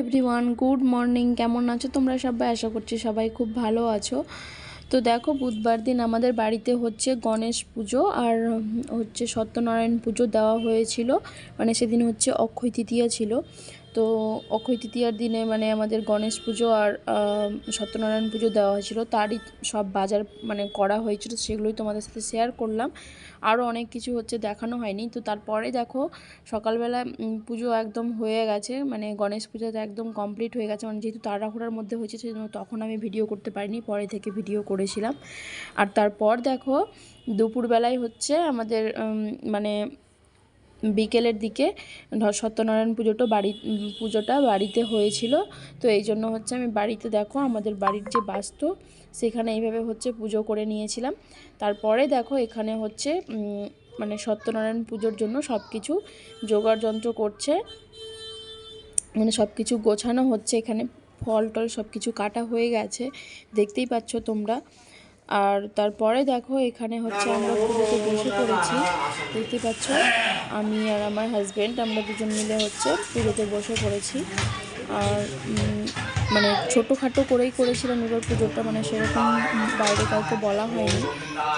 Everyone good morning কেমন আছো তোমরা সবাই? আশা করছি সবাই খুব ভালো আছো। তো দেখো, বুধবার দিন আমাদের বাড়িতে হচ্ছে গণেশ পুজো আর হচ্ছে সত্যনারায়ণ পুজো দেওয়া হয়েছিল। মানে সেদিন হচ্ছে অক্ষয় তৃতীয়া ছিল। তো অক্ষয় তৃতীয়ার দিনে মানে আমাদের গণেশ পুজো আর সত্যনারায়ণ পুজো দেওয়া হয়েছিল। তারই সব বাজার মানে করা হয়েছিল সেগুলোই তোমাদের সাথে শেয়ার করলাম। আরও অনেক কিছু হচ্ছে দেখানো হয়নি। তো তারপরে দেখো, সকালবেলা পুজো একদম হয়ে গেছে। মানে গণেশ পুজোটা একদম কমপ্লিট হয়ে গেছে। মানে যেহেতু তাড়াহুড়ার মধ্যে হয়েছে, সেজন্য তখন আমি ভিডিও করতে পারিনি। পরে থেকে ভিডিও করেছিলাম। আর তারপর দেখো, দুপুরবেলায় হচ্ছে আমাদের মানে বিকেলের দিকে সত্যনারায়ণ পুজোটা বাড়ি, পুজোটা বাড়িতে হয়েছিল। তো এই জন্য হচ্ছে আমি বাড়িতে দেখো আমাদের বাড়ির যে বাস্তু, সেখানে এইভাবে হচ্ছে পুজো করে নিয়েছিলাম। তারপরে দেখো এখানে হচ্ছে মানে সত্যনারায়ণ পুজোর জন্য সব কিছু জোগাড় যন্ত্র করছে। মানে সব কিছু গোছানো হচ্ছে, এখানে ফল টল সব কিছু কাটা হয়ে গেছে, দেখতেই পাচ্ছ তোমরা। আর তারপরে দেখো এখানে হচ্ছে আমরা পুজোতে বসে পড়েছি, দেখতে পাচ্ছ? আমি আর আমার হাজব্যান্ড আমরা দুজন মিলে হচ্ছে পুজোতে বসে পড়েছি। আর মানে ছোটোখাটো করেই করেছিলাম এবার পুজোটা মানে সেরকম বাইরে কাউকে বলা হয়নি।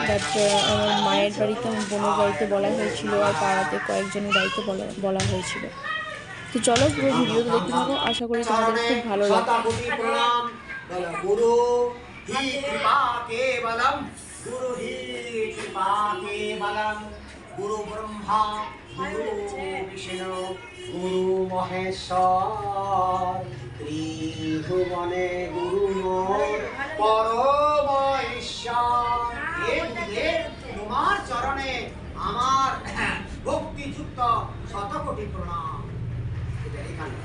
বাট আমার মায়ের বাড়িতে আমার বোনের বাড়িতে বলা হয়েছিল আর পাড়াতে কয়েকজনের বাড়িতে বলা বলা হয়েছিল। তো চলো পুরো ভিডিওটা দেখতে থাকো আশা করি তোমাদের খুব ভালো প্রণাম গুরু ব্রহ্মা গুরু বিষ্ণু গুরু মহেশ্বর ত্রিভুবনে গুরু পরম তোমার চরণে আমার ভক্তিযুক্ত শতকোটি প্রণাম। এখানে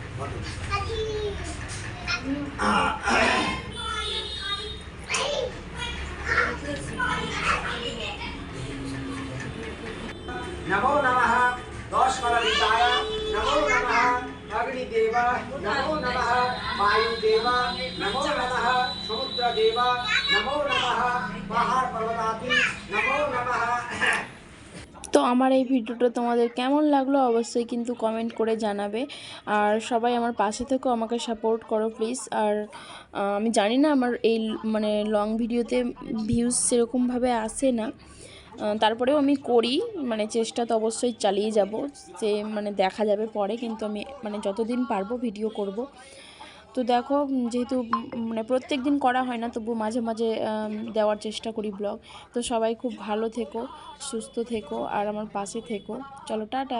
अग्निदेव नमो नमः वायुदेव नमो नमः समुद्रदेव नमो नमः पहाड़ पर्वताति नमो नमः তো আমার এই ভিডিওটা তোমাদের কেমন লাগলো অবশ্যই কিন্তু কমেন্ট করে জানাবে আর সবাই আমার পাশে থেকেও আমাকে সাপোর্ট করো প্লিজ আর আহ, আমি জানি না আমার এই ল- মানে লং ভিডিওতে ভিউজ সেরকমভাবে আসে না আহ, তারপরেও আমি করি মানে চেষ্টা তো অবশ্যই চালিয়ে যাব, যে মানে দেখা যাবে পরে, কিন্তু আমি মানে যতদিন পারব ভিডিও করব। তো দেখো যেহেতু মানে প্রত্যেক দিন করা হয় না তবু মাঝে মাঝে দেওয়ার চেষ্টা করি ব্লগ তো সবাই খুব ভালো থেকো, সুস্থ থেকো, আর আমার পাশে থেকো। চলো, টাটা।